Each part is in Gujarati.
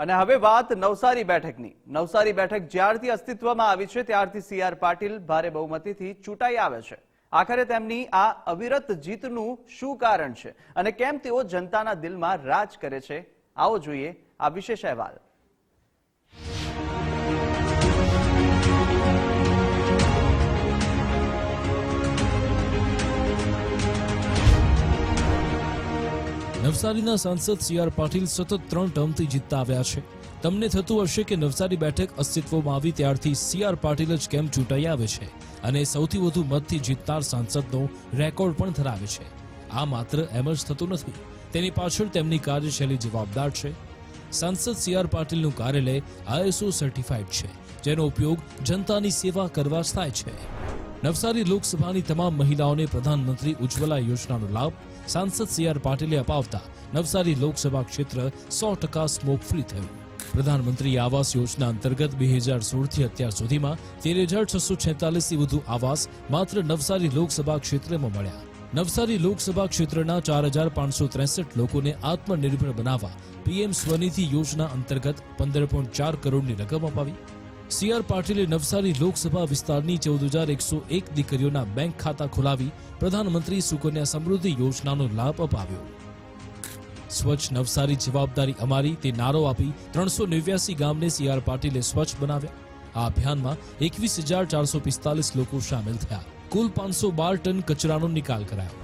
અને હવે વાત નવસારી બેઠકની. નવસારી બેઠક જ્યારથી અસ્તિત્વમાં આવી છે, ત્યારથી સી આર પાટીલ ભારે બહુમતીથી ચૂંટાઈ આવે છે. આખરે તેમની આ અવિરત જીતનું શું કારણ છે અને કેમ તેઓ જનતાના દિલમાં રાજ કરે છે, આવો જોઈએ આ વિશેષ અહેવાલ. નવસારીના સાંસદ સી આર પાટીલ સતત ત્રણ ટર્મથી જીતતા આવ્યા છે. તમને થતું હશે કે નવસારી બેઠક અસ્તિત્વમાં આવી ત્યારથી સી આર પાટીલ જ કેમ ચૂંટાઈ આવે છે અને સૌથી વધુ મતથી જીતનાર સાંસદનો રેકોર્ડ પણ ધરાવે છે. આ માત્ર એમ જ થતું નથી. તેની પાછળ તેમની કાર્યશૈલી જવાબદાર છે. સાંસદ સી આર પાટીલનું કાર્યાલય આઈએસઓ સર્ટિફાઈડ છે, જેનો ઉપયોગ જનતાની સેવા કરવા થાય છે. નવસારી લોકસભાની તમામ મહિલાઓને પ્રધાનમંત્રી ઉજ્જવલા યોજનાનો લાભ સાંસદ સી આર પાટીલે અપાવતા નવસારી લોકસભા ક્ષેત્ર સો ટકા સ્મોક ફ્રી થયું. પ્રધાનમંત્રી આવાસ યોજના અંતર્ગત બે હજાર સોળથી અત્યાર સુધીમાં તેર હજાર છસો છેતાલીસથી વધુ આવાસ માત્ર નવસારી લોકસભા ક્ષેત્રમાં મળ્યા. નવસારી લોકસભા ક્ષેત્રના ચાર હજાર પાંચસો ત્રેસઠ લોકોને આત્મનિર્ભર બનાવવા પીએમ સ્વનિધિ યોજના અંતર્ગત પંદર પોઈન્ટ ચાર કરોડની રકમ અપાવી. સી આર પાટીલે નવસારી લોકસભા વિસ્તારની ચૌદ હજાર એકસો એક દીકરીઓના બેંક ખાતા ખોલાવી પ્રધાનમંત્રી સુકન્યા સમૃદ્ધિ યોજનાનો લાભ અપાવ્યો. સ્વચ્છ નવસારી જવાબદારી અમારી તે નારો આપી ત્રણસો નેવ્યાસી ગામને સી આર પાટીલે સ્વચ્છ બનાવ્યા. આ અભિયાનમાં એકવીસ હજાર ચારસો પિસ્તાલીસ લોકો સામેલ થયા. કુલ પાંચસો બાર ટન કચરાનો નિકાલ કરાયો.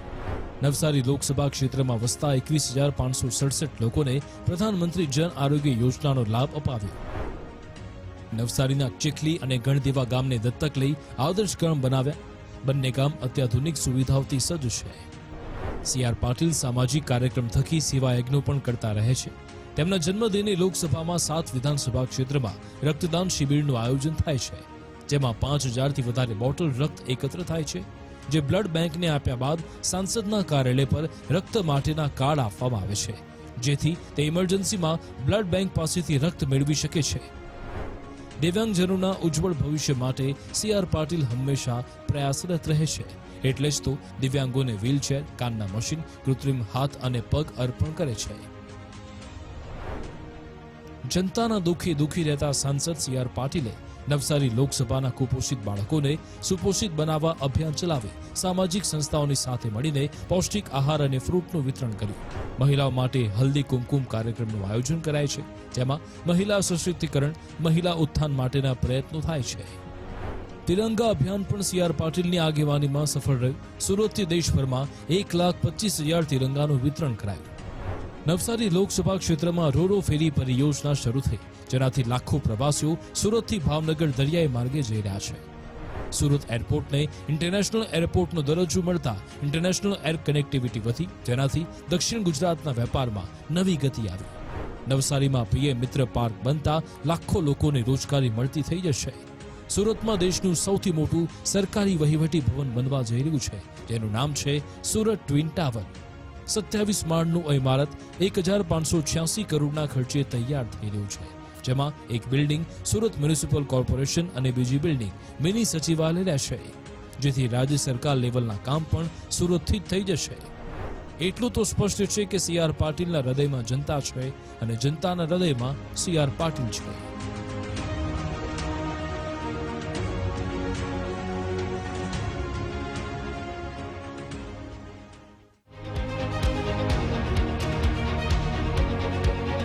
નવસારી લોકસભા ક્ષેત્રમાં વસતા એકવીસ હજાર પાંચસો સડસઠ લોકોને પ્રધાનમંત્રી જન આરોગ્ય યોજનાનો લાભ અપાવ્યો. નવસારીના ચીખલી અને ગણદેવા ગામને દત્તક લઈ આદર્શ ગામ બનાવ્યા. બંને ગામ અત્યાધુનિક સુવિધાઓથી સજ્જ છે. સી આર પાટીલ સામાજિક કાર્યક્રમ થકી સેવા યજ્ઞો પણ કરતા રહે છે. તેમના જન્મદિને લોકસભામાં સાત વિધાનસભા ક્ષેત્રમાં રક્તદાન શિબિરનું આયોજન થાય છે. જેમાં પાંચ હજારથી વધારે બોટલ રક્ત એકત્ર થાય છે, જે બ્લડ બેંકને આપ્યા બાદ સાંસદના કાર્યાલય પર રક્ત માટેના કાર્ડ આપવામાં આવે છે. જેથી તે ઇમરજન્સીમાં બ્લડ બેંક પાસેથી રક્ત મેળવી શકે છે. દિવ્યાંગજનોના ઉજ્જવળ ભવિષ્ય માટે સી આર પાટીલ હંમેશા પ્રયાસરત રહેશે. એટલે જ તો દિવ્યાંગોને વ્હીલચેર, કાનના મશીન, કૃત્રિમ હાથ અને પગ અર્પણ કરે છે. જનતાના દુઃખે દુઃખી રહેતા સાંસદ સી આર પાટીલે નવસારી લોકસભાના કુપોષિત બાળકોને સુપોષિત બનાવવા અભિયાન ચલાવી, સામાજિક સંસ્થાઓની સાથે મળીને પૌષ્ટિક આહાર અને ફ્રૂટનું વિતરણ કર્યું. મહિલાઓ માટે હલ્દી કુમકુમ કાર્યક્રમનું આયોજન કરાય છે, જેમાં મહિલા સશક્તિકરણ, મહિલા ઉત્થાન માટેના પ્રયત્નો થાય છે. તિરંગા અભિયાન પણ સી આર પાટીલની આગેવાનીમાં સફળ રહ્યું. સુરતથી દેશભરમાં એક લાખ પચીસ હજાર તિરંગાનું વિતરણ કરાયું. નવસારી લોકસભા ક્ષેત્રમાં રોરો ફેરી પરિયોજના શરૂ થઈ. જેનાથી લાખો પ્રવાસીઓ સુરતથી ભાવનગર દરિયાઈ માર્ગે જઈ રહ્યા છે. સુરત એરપોર્ટને ઇન્ટરનેશનલ એરપોર્ટનો દરજ્જો મળતા ઇન્ટરનેશનલ એર કનેક્ટિવિટી વધી, જેનાથી દક્ષિણ ગુજરાતના વેપારમાં નવી ગતિ આવી. નવસારીમાં પીએમ મિત્ર પાર્ક બનતા લાખો લોકોને રોજગારી મળતી થઈ જશે. સુરતમાં દેશનું સૌથી મોટું સરકારી વહીવટી ભવન બનવા જઈ રહ્યું છે, જેનું નામ છે સુરત ટ્વિન ટાવર. સત્યાવીસ માળનું ઇમારત એક હજાર પાંચસો છ્યાસી કરોડના ખર્ચે તૈયાર થઈ રહ્યું છે. જેમાં એક બિલ્ડિંગ, સુરત મ્યુનિસિપલ કોર્પોરેશન અને બીજી બિલ્ડિંગ મિની સચિવાલય રહેશે. જેથી રાજ્ય સરકાર લેવલના કામ પણ સુરતથી જ થઈ જશે. એટલું તો સ્પષ્ટ છે કે સી આર પાટીલના હૃદયમાં જનતા છે અને જનતાના હૃદયમાં સી આર પાટીલ છે.